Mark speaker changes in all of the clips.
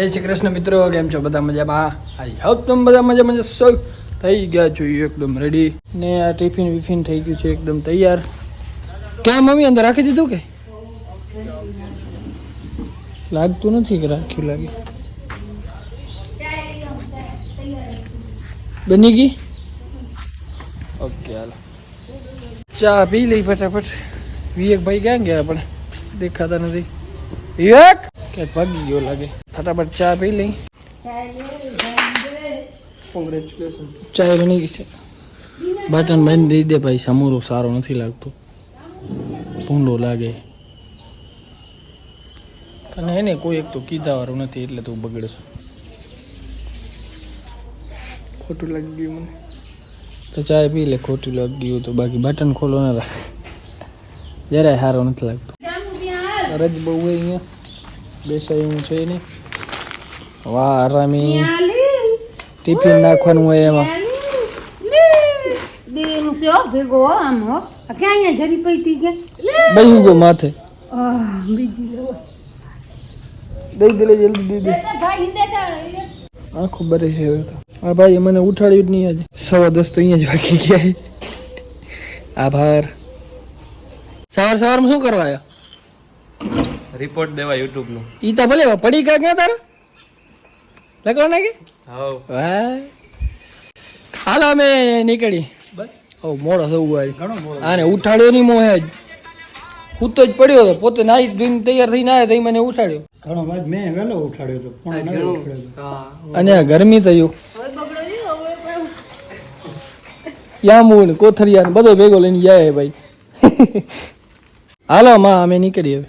Speaker 1: જય શ્રી કૃષ્ણ મિત્રો, કેમ છો? બધા મજામાં? આઈ હોપ તમે બધા મજા મજા સૌ થઈ ગયા છો એકદમ રેડી ને આ ટિફિન વિફિન થઈ ગયું છે, એકદમ તૈયાર. ક્યાં મમ્મી, અંદર રાખી દીધું કે? લાગતું નથી કે રાખ્યું લાગે. બની ગઈ? ઓકે, હાલો. ચા પી લઈ ફટાફટ. વિવેક ભાઈ ક્યાં ગયા પણ? દેખાતા નથી. વિવેક કે ભાગી ગયો લાગે. ફટાફટ ચા પી લઈ. ચા બની ગઈ છે. બટન બંધ દઈ દે ભાઈ સમોરો સારો નથી લાગતો. ભૂંડો લાગે. અને એને કોઈ એક તો કીધા વાળું નથી એટલે તું બગડશ. ખોટું લાગી ગયું મને. તો ચા પી લે ખોટું લાગી ગયું તો બાકી બટન ખોલો ના રાખ. જરાય સારો નથી લાગતો. રજ બહુ હોય અહીંયા. બેસાયું છે ને વાહ આરામી ટિફિન નાખવાનું હોય એમાં.
Speaker 2: બેન છે ભેગો આમ હો. ક્યાં અહીંયા જરી પૈતી કે?
Speaker 1: બહી ગયો માથે.
Speaker 2: બીજી લેવો
Speaker 1: દઈ દે જલ્દી દઈ દે.
Speaker 2: બેટા ભાઈ દેતા
Speaker 1: આખું બરે છે આ ભાઈ મને ઉઠાડ્યું જ નહીં આજે. સવા દસ તો અહીંયા જ ગયા આભાર. સવાર સવારમાં શું કરવા આવ્યો?
Speaker 3: રિપોર્ટ દેવા યુટ્યુબ નો
Speaker 1: ઈ તો ભલે પડી ગયા ક્યાં તારા? નાખી
Speaker 3: હાવ.
Speaker 1: વાહ. હાલો અમે નીકળી.
Speaker 3: બસ.
Speaker 1: ઓ મોડો થવું
Speaker 3: મોડો
Speaker 1: આને ઉઠાડ્યો નહીં મોહે જ હું. તો જ પડ્યો હતો. પોતે નાઈ ધોઈને તૈયાર થઈને આવ્યો તો મને ઉઠાડ્યો.
Speaker 4: ઘણો વાત મેં વહેલો ઉઠાડ્યો હતો પણ ઉઠાડ્યો હતો.
Speaker 1: અને ગરમી થયું. યામું ને કોથરિયા ને બધો ભેગો લઈને જાય ભાઈ. હાલો માં અમે નીકળી હવે.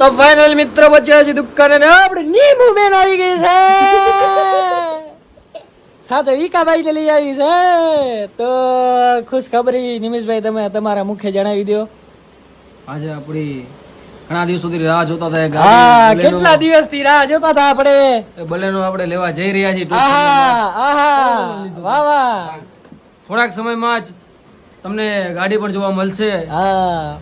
Speaker 1: તો ફાઇનલ મિત્રો બચ્યા છે દુકાને ને આપણે નીમુ બેન આવી ગઈ છે. સાથે વિકાભાઈ ને લઈ આવી છે. તો ખુશ ખબરી નિમેશભાઈ તમે તમારા મુખે જણાવી દો.
Speaker 3: આજે આપણી ઘણા દિવસ સુધી રાહ જોતા હતા
Speaker 1: હા કેટલા દિવસથી રાહ જોતા હતા આપણે?
Speaker 3: બલેનો આપણે લેવા જઈ રહ્યા છીએ
Speaker 1: આહા આહા વાહ વાહ.
Speaker 3: થોડાક સમયમાં જ તમને ગાડી પણ જોવા મળશે.
Speaker 1: હા.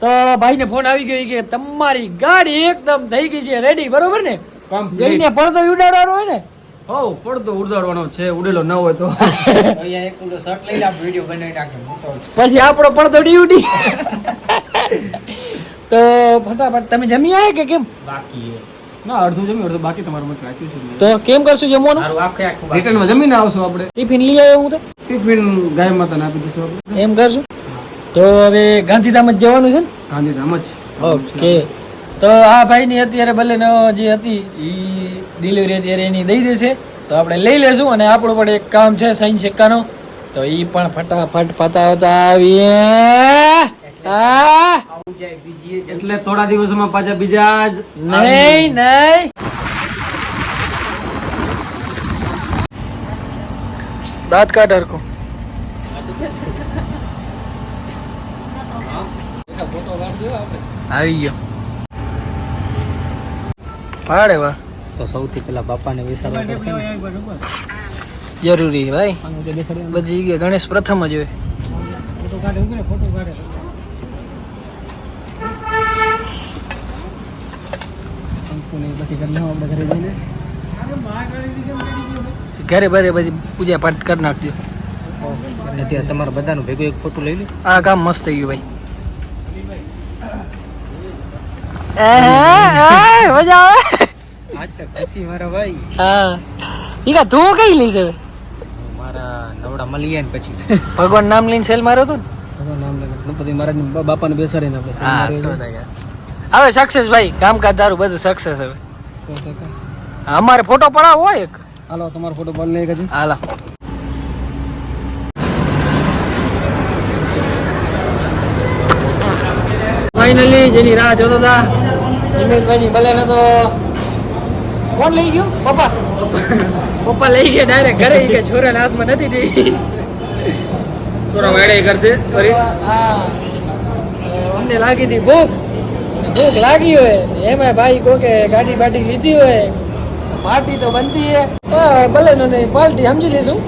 Speaker 1: તો ભાઈને ફોન આવી ગયો કે તમારી ગાડી એકદમ થઈ ગઈ છે રેડી બરોબર ને? જઈને પડતો ઉડાડવાનો હોય ને?
Speaker 3: હો પડતો ઉડાડવાનો છે ઉડેલો ન હોય તો.
Speaker 1: પછી આપણો પડતો ડ્યુટી તો ફટાફટ તમે જમી આવ્યા કે કેમ?
Speaker 3: બાકી ના અડધું જમી અડધું બાકી તમારું મત રાખ્યું છે.
Speaker 1: તો કેમ કરશું જમવાનું?
Speaker 3: રિટર્નમાં જમીને આવશું આપણે.
Speaker 1: ટિફિન લઈ આવ્યો હું તો.
Speaker 3: ટિફિન ગાય માતાને આપી દઈશું આપણે.
Speaker 1: એમ કરશું? તો હવે ગાંધીધામ જ જવાનું છે ને?
Speaker 3: ગાંધીધામ જ.
Speaker 1: ઓકે. તો આ ભાઈની અત્યારે ભલે ન જે હતી એ ડિલિવરી અત્યારે એની દઈ દેશે. તો આપણે લઈ લેશું અને આપણું પણ એક કામ છે સાઈન શેકાનો તો એ પણ ફટાફટ પતાવતા આવીએ.
Speaker 3: એટલે થોડા દિવસોમાં પાછા બીજા જ
Speaker 1: નહીં નહીં. દાંત કાઢ હરખો. આવી ગયો. પાડે વાહ
Speaker 3: તો સૌથી પહેલા બાપાને વિસારવા પડશે ને.
Speaker 1: જરૂરી ભાઈ. બધી ગયા ગણેશ પ્રથમ જ હોય.
Speaker 4: ઘરે
Speaker 3: પછી ઘરે
Speaker 1: બરે પૂજા પાઠ કરી નાખજો.
Speaker 3: તમારા બધાનું ભેગું એક ફોટો લઈ લો.
Speaker 1: આ કામ મસ્ત થઈ ગયું ભાઈ. મજા આવે.
Speaker 3: આજ તો ખુશી મારા ભાઈ.
Speaker 1: હા. ઈકા તું કઈ લઈશ હવે?
Speaker 3: મારા નવડા મળી ને પછી.
Speaker 1: ભગવાન નામ લઈને સેલ માર્યો
Speaker 3: ભગવાન નામ લઈને. ગણપતિ મહારાજ બાપાને બેસાડીને આપણે
Speaker 1: હા સો ટકા. હવે સક્સેસ ભાઈ કામકાજ તારું બધું સક્સેસ હવે.
Speaker 3: સો ટકા.
Speaker 1: અમારે ફોટો પડાવો હોય એક?
Speaker 3: હાલો તમારો ફોટો બોલ
Speaker 1: હાલા. ફાઇનલી જેની રાહ જોતા હતા જમીનભાઈની ભલે ને તો કોણ લઈ ગયું? પપ્પા. પપ્પા લઈ ગયા ડાયરેક્ટ ઘરે કે છોરાના હાથમાં નથી થઈ
Speaker 3: છોરા વાડે કરશે સોરી
Speaker 1: હા. અમને લાગી હતી ભૂખ. ભૂખ લાગી હોય. એમાં ભાઈ કો કે ગાડી બાડી લીધી હોય. પાર્ટી તો બનતી હે. ભલે નો નહીં પાર્ટી સમજી લઈશું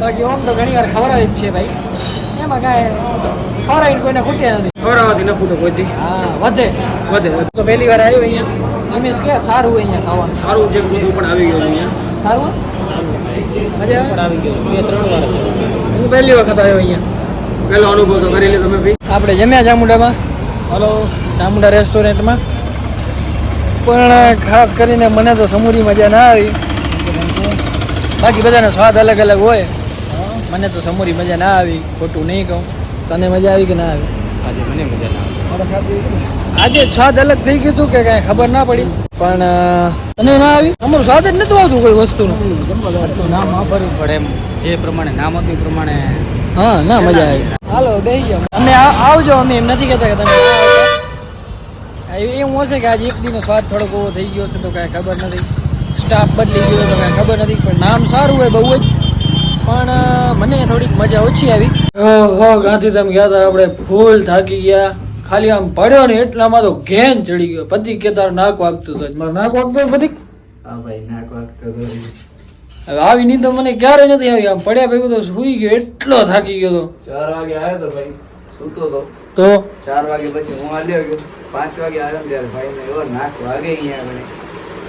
Speaker 1: બાકી ઓમ તો ઘણી વાર ખવડાવી જ છે ભાઈ. એમાં કાંઈ ખવડાવીને કોઈને ખૂટ્યા નથી.
Speaker 3: ખવડાવવાથી ન
Speaker 1: હા વધે.
Speaker 3: વધે વધે.
Speaker 1: તો પહેલી વાર આવ્યો અહીંયા. રમેશ કે સારું અહીંયા ખાવાનું.
Speaker 3: સારું જે બધું પણ આવી ગયું અહીંયા.
Speaker 1: સારું મજા આવી?
Speaker 3: ગયું. બે ત્રણ વાર
Speaker 1: હું પહેલી વખત આવ્યો અહીંયા.
Speaker 3: પહેલો અનુભવ તો કરી લે તમે બી
Speaker 1: આપણે જમ્યા ચામુંડામાં. હલો. ચામુંડા રેસ્ટોરન્ટમાં. પણ ખાસ કરીને મને તો સમૂરી મજા ના આવી. બાકી બધાનો સ્વાદ અલગ અલગ હોય મને તો સમૂરી મજા ના આવી ખોટું નહીં કહું. તને મજા આવી કે ના આવી?
Speaker 3: આજે મને મજા ના
Speaker 1: આજે સ્વાદ અલગ થઈ ગયું હતું કે કાંઈ ખબર ના પડી. પણ તને ના આવી? અમારું સ્વાદ જ નતું આવતું કોઈ વસ્તુનું.
Speaker 3: નામ વાપરવું પડે એમ જે પ્રમાણે નામ હતું એ પ્રમાણે
Speaker 1: હા ના મજા આવી. હાલો બેસી જાઓ. અમે આવજો અમે એમ નથી કહેતા કે તમે એવું હશે કે આજે એક દીનો સ્વાદ થોડોક ઓવો થઈ ગયો છે તો કાંઈ ખબર નથી. સ્ટાફ બદલી ગયો તો કાંઈ ખબર નથી પણ નામ સારું હોય બહુ જ. પણ મને થોડીક મજા ઓછી આવી. ઓહો ગાંધીધામ ગયા હતા આપણે ફૂલ થાકી ગયા. ખાલી આમ પડ્યો ને એટલામાં તો ઘેન ચડી ગયો. પતિ કે તારું નાક વાગતું હતો મારે નાક વાગતું હતું પતિ
Speaker 3: હા ભાઈ નાક વાગતો
Speaker 1: હવે આવી નહીં તો મને ક્યારે નથી આવી. આમ પડ્યા ભેગું તો સુઈ ગયો એટલો થાકી ગયો તો.
Speaker 5: ચાર વાગે આવ્યો તો ભાઈ સૂતો તો.
Speaker 1: તો?
Speaker 5: ચાર વાગે પછી હું હાલ્યો ગયો. પાંચ વાગે આવ્યો ત્યારે ભાઈ એવો નાક વાગે અહીંયા આગળ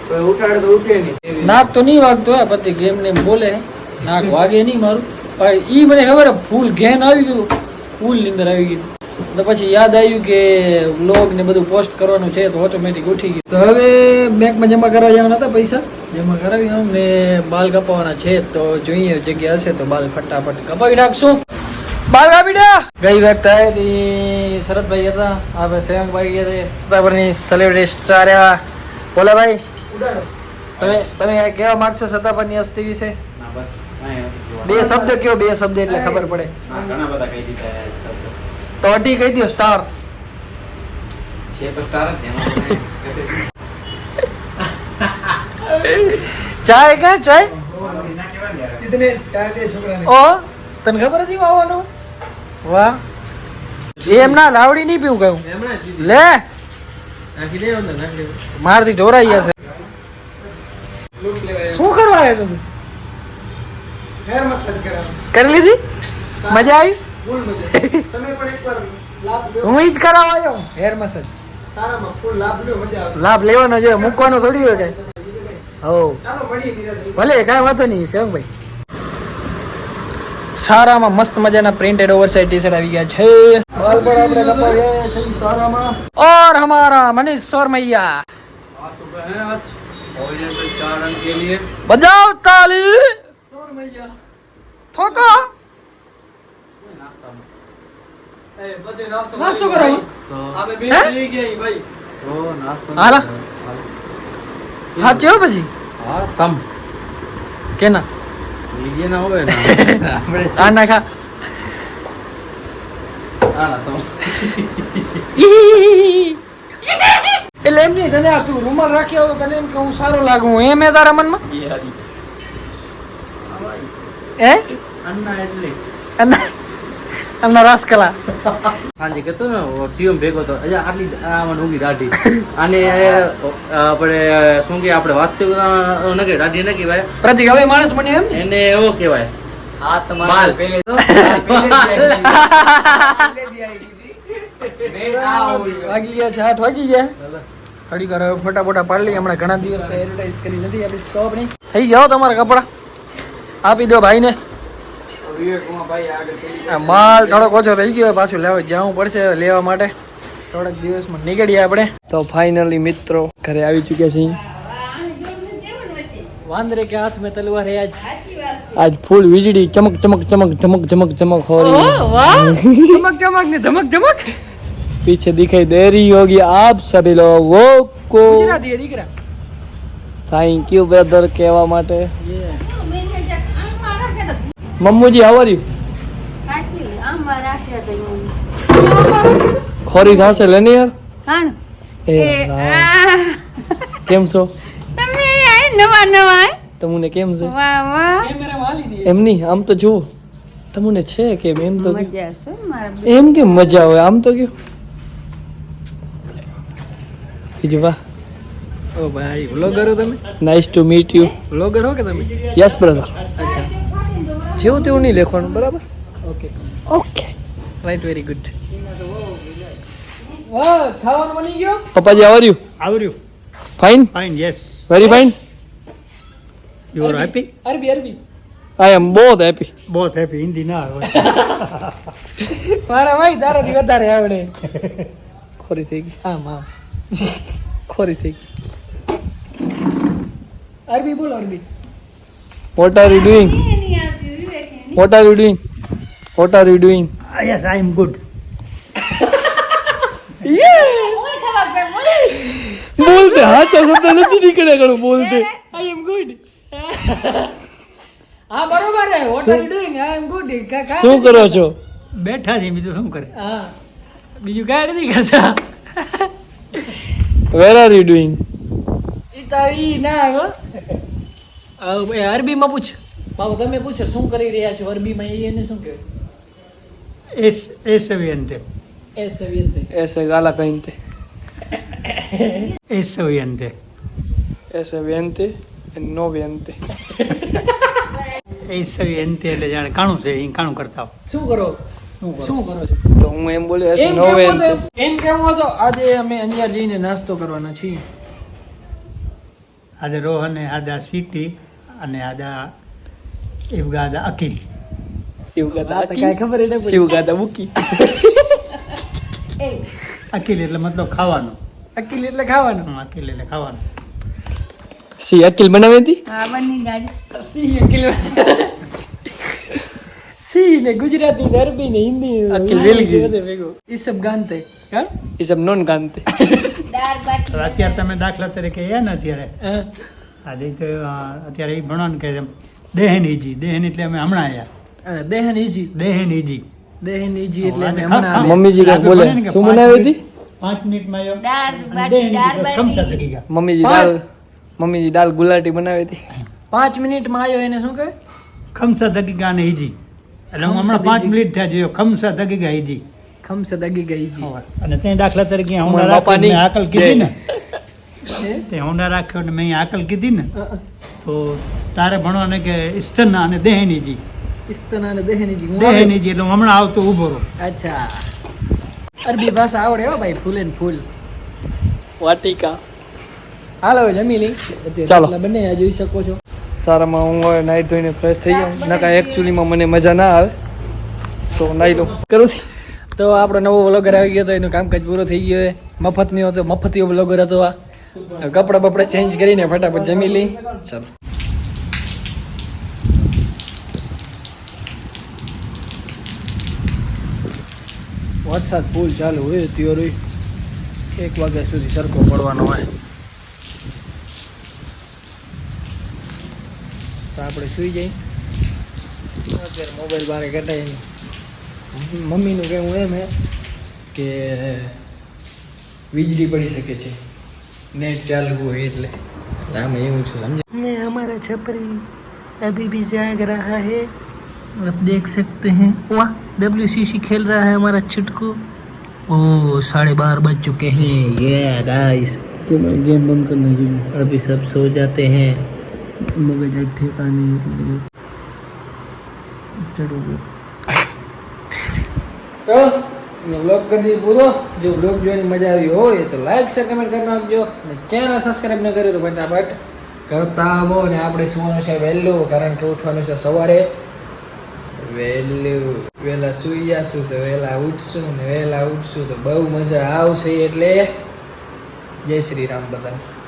Speaker 5: કોઈ ઉઠાડે તો ઉઠે નહીં.
Speaker 1: નાક તો નહીં વાગતો હોય પતિ ગેમ ને એમ બોલે. નાક વાગે નહીં મારું. ઈ મને ખબર ફૂલ ઘેન આવી ગયું. ફૂલ નીંદર આવી ગયું. તો પછી યાદ આવ્યું કે વ્લોગ ને બધું પોસ્ટ કરવાનું છે તો ઓટોમેટિક ઉઠી ગયું. તો હવે બેંકમાં જમા કરવા જવાના હતા પૈસા? જમા કરાવી અમને બાલ કપાવવાના છે તો જોઈએ જગ્યા હશે તો બાલ ફટાફટ કપાવી નાખશું. બાલ કાપી દે. ગઈ વખત આવી હતી શરદભાઈ હતા આપણે સેવંગભાઈ ગયા હતા સત્તાપરની સેલિબ્રિટી સ્ટાર એવા બોલા ભાઈ. તમે તમે આ કહેવા માગશો સત્તાપરની અસ્થિ વિશે?
Speaker 6: ના બસ.
Speaker 1: બે શબ્દ કયો? બે શબ્દ એટલે ખબર પડે.
Speaker 6: ઘણા બધા કહી દીધા શબ્દ શબ્દો.
Speaker 1: તો અઢી કહી દો સ્ટાર.
Speaker 6: છે તો સ્ટાર.
Speaker 1: ચાય કે ચાય. ઓ તને ખબર હતી આવવાનું વાહ. એમ ના લાવડી નહીં પીવું કહ્યું લે. મારથી ઢોરાઈ જશે. શું કરવા આવ્યો તું કરી લીધી મજા આવી હું ઈ જ કરાવવા આવ્યો હેર મસાજ લાભ લેવાનો જોઈએ મૂકવાનો થોડી હોય કઈ હો ભલે કાંઈ વાંધો નહીં સેવંગભાઈ સારામાં મસ્ત મજાના પ્રિન્ટેડ ઓવરસાઇઝ ટી શર્ટ આવી ગયા છે બાલ પર આપણે કપાવ્યા છે સારામાં और हमारा मनीष सोरमैया बजाओ ताली ठोको નાસ્તો કરો હાલા હા કેવો પછી
Speaker 3: હા સમ
Speaker 1: કેના
Speaker 3: બીજે ના હોય ને આપણે
Speaker 1: આ નાખા
Speaker 3: હા ના સમ
Speaker 1: એટલે એમ નહીં તને આ તું રૂમાલ રાખ્યો તો તને એમ કે હું સારો લાગુ એમ એ તારા મનમાં હે
Speaker 3: અન્ના એટલે
Speaker 1: અન્ના અન્ના રાસકલા
Speaker 3: સાંજે કહેતો ને સીએમ ભેગો તો અજા આટલી આ ઊંઘી દાઢી આને આપણે શું કે આપણે વાસ્તવિક ન કે દાઢી ન કહેવાય
Speaker 1: પ્રતિક હવે માણસ બન્યો એમ
Speaker 3: એને એવો કહેવાય
Speaker 5: આ તમારે પહેલે તો
Speaker 1: વાગી ગયા છે આઠ વાગી ગયા ઘડી હવે ફટાફટા પાડી લઈએ હમણાં ઘણા દિવસ એડવર્ટાઇઝ કરી નથી આપણી શોપની થઈ ગયો તમારા કપડા? આપી દો ભાઈને. માલ થોડોક ઓછો રહી ગયો પાછું લેવા જવું પડશે લેવા માટે. થોડાક દિવસમાં નીકળીએ આપણે. તો ફાઇનલી મિત્રો ઘરે આવી ચૂક્યા છીએ. વાંદરે કે હાથ મેં તલવાર હે આજ. આજ ફૂલ વીજળી ચમક ચમક ચમક ચમક ચમક ચમક હો રહી ચમક ચમક ને ધમક ધમક. पीछे दिखाई दे रही होगी आप सभी लोगों को गुजराती है दिख रहा
Speaker 7: थैंक કહેવા માટે. મમ્મુજી હાવ યુ
Speaker 2: સાચી આમાં રાખ્યા હતા એવું.
Speaker 7: ખોરી થશે લે યાર કેમ છો?
Speaker 2: તમે આય નવા નવા
Speaker 7: તમને કેમ છે?
Speaker 2: વાહ વાહ.
Speaker 7: એમ નહીં આમ તો જુઓ. તમને છે કેમ? એમ તો
Speaker 2: મજા છે
Speaker 7: એમ કેમ મજા આવે? આમ તો કયો. બીજું વાહ.
Speaker 1: ઓ ભાઈ વ્લોગર હો તમે?
Speaker 7: Nice to meet you
Speaker 1: vlogger હો કે તમે?
Speaker 7: યસ બ્રધર જેવું તેવું નહીં લખવાનું બરાબર? Okay
Speaker 1: okay right very good ખાવાનું બની ગયો?
Speaker 7: પપ્પાજી આવર્યું you
Speaker 4: આવર્યું
Speaker 7: fine
Speaker 4: fine yes
Speaker 7: very fine
Speaker 4: you are happy
Speaker 1: અરબી અરબી
Speaker 7: આઈ એમ બોથ હેપી
Speaker 4: બહુ હેપી હિન્દી ના આવે
Speaker 1: મારા ભાઈ તારાથી વધારે આવડે.
Speaker 7: ખોરી થઈ ગઈ.
Speaker 1: આમ આમ.
Speaker 7: ખોરી થઈ ગઈ.
Speaker 1: અરબી બોલો અરબી.
Speaker 7: What are you doing what you doing? What are are doing? Uh,
Speaker 4: yes, I am good.
Speaker 7: બોલતે હાચા શબ્દ નથી નીકળ્યા કરો બોલતે.
Speaker 1: આઈ એમ ગુડ હા બરોબર હે what are you doing I am good
Speaker 7: શું કરો છો?
Speaker 4: બેઠા છે બીજું શું કરે?
Speaker 1: હા. બીજું કાંઈ નથી કરતા.
Speaker 7: વેર આર યુ ડુઇંગ
Speaker 1: ઈ તો ઈ ના અરબીમાં પૂછ. બાબુ તમે પૂછો શું કરી રહ્યા છો? અરબીમાં એને શું કહેવાય
Speaker 4: કાણું છે એ કરતા
Speaker 1: શું કરો? શું કરો? છો?
Speaker 7: હું એમ બોલ્યો
Speaker 1: આજે અમે અંજાર જઈને નાસ્તો કરવાના છીએ.
Speaker 4: આજે રોહન આદા સિટી અને આદા
Speaker 7: Ibgada
Speaker 1: Akil.
Speaker 7: Ibgada
Speaker 1: Akil. કાંઈ ખબર
Speaker 7: એને શિવગાદા મૂકી
Speaker 4: અકીલ એટલે મતલબ ખાવાનું.
Speaker 1: અકીલ એટલે ખાવાનું?
Speaker 4: હા, અકીલ એટલે ખાવાનું.
Speaker 7: સી
Speaker 2: અકીલ બનાવી હતી?
Speaker 1: સી અકીલ સી ને ગુજરાતી ને અરબી ને હિન્દી ને
Speaker 7: અકીલ
Speaker 1: વેલી
Speaker 7: ગઈ.
Speaker 1: ઈસબ ભેગું. ઈ સબ હા?
Speaker 7: એ
Speaker 2: સબ નોન
Speaker 4: ગાંધી અત્યારે તમે દાખલા તરીકે એ ને અત્યારે. આજે તો અત્યારે એ ભણવાનું કહે છે દેહન ઈજી દેહન એટલે અમે હમણાં આવ્યા
Speaker 1: અને દેહન ઈજી
Speaker 4: દેહન ઈજી
Speaker 1: દેહન ઈજી એટલે અમે હમણાં
Speaker 4: ખા-
Speaker 1: આવ્યા.
Speaker 7: મમ્મી કઈ બોલે શું
Speaker 4: પાંચ
Speaker 7: બનાવી
Speaker 4: મિનિટ-
Speaker 7: હતી?
Speaker 4: પાંચ મિનિટમાં આવ્યો
Speaker 2: દાળ બાટી દાળ
Speaker 4: ખમસા થઈ ગયા.
Speaker 7: મમ્મીજી દાળ
Speaker 1: મમ્મીજી
Speaker 7: દાલ ગુલાટી બનાવી હતી.
Speaker 1: પાંચ મિનિટમાં આવ્યો એને શું કહે
Speaker 4: ખમસા ધગી ગયા ને ઈજી. એટલે હું હમણાં પાંચ મિનિટ થયા જોયો ખમસા દગીગા ઈજી.
Speaker 1: ખમસા દગી ગયા ઈજી.
Speaker 4: અને તે દાખલા તરીકે હમણાં આકલ કીધી ને. તે હોન્ડા રાખ્યો ને મેં આકલ કીધી ને. તો તારે ભણવાને કે ઇસ્તના અને દેહનીજી.
Speaker 1: ઇસ્તના અને દેહન ઈજી હું
Speaker 4: દેહન
Speaker 1: આવ્યો.
Speaker 4: ઈજી એટલે હમણાં આવતો ઊભો રહો.
Speaker 1: અચ્છા. અરબી ભાષા આવડે હો ભાઈ ફૂલે ને ફૂલ.
Speaker 7: વાટિકા.
Speaker 1: હાલો જમી લઈ
Speaker 7: ચાલો.
Speaker 1: બંને આ જોઈ શકો છો.
Speaker 7: સારામાં હું હવે નાહી ધોઈને ફ્રેશ થઈ જાઉં. નકા એકચ્યુઅલીમાં મને મજા ના આવે. તો નાહી લઉં. કરું છું.
Speaker 1: તો આપણો નવો વ્લોગર આવી ગયો તો એનું કામકાજ પૂરો થઈ ગયો છે. મફતની હતો મફતીઓ વ્લોગર હતો આ. કપડાં બપડા ચેન્જ કરીને ફટાફટ જમી લઈ. ચાલો. વરસાદ ફૂલ ચાલુ હોય ત્યોરી એક વાગ્યા સુધી સરખો પડવાનો હોય. તો આપણે સૂઈ જઈ અત્યારે મોબાઈલ બારે કટાઈ મમ્મીનું કહેવું એમ હે કે વીજળી પડી શકે છે. નેટ ચાલુ હોય એટલે. આમાં એવું છે સમજ
Speaker 8: ને અમારા છપરી અભી બી જાગ રહા હે. है आप देख सकते हैं वाह डब्ल्यू सी सी खेल रहा है हमारा छुटकू
Speaker 1: ओ साढ़े बार बज चुके हैं ये गाइस
Speaker 7: તેમાં ગેમ બંધ કરી નાખી
Speaker 8: अभी सब सो जाते हैं
Speaker 7: મગજ આજ ઠેકાણે એટલે ચડવું
Speaker 1: તો વ્લોગ કરી દીધો પૂરો જો વ્લોગ જોઈને મજા આવી હોય તો લાઈક શેર કમેન્ટ કરી નાખજો અને ચેનલ સબસ્ક્રાઈબ ન કર્યું તો ફટાફટ કરતા આવો ને આપણે સુવાનું છે વહેલું કારણ કે ઉઠવાનું છે સવારે વહેલું, વહેલા સુઈ જશું તો વહેલા ઉઠશું ને વહેલા ઉઠશું તો બહુ મજા આવશે એટલે જય શ્રી રામ બધા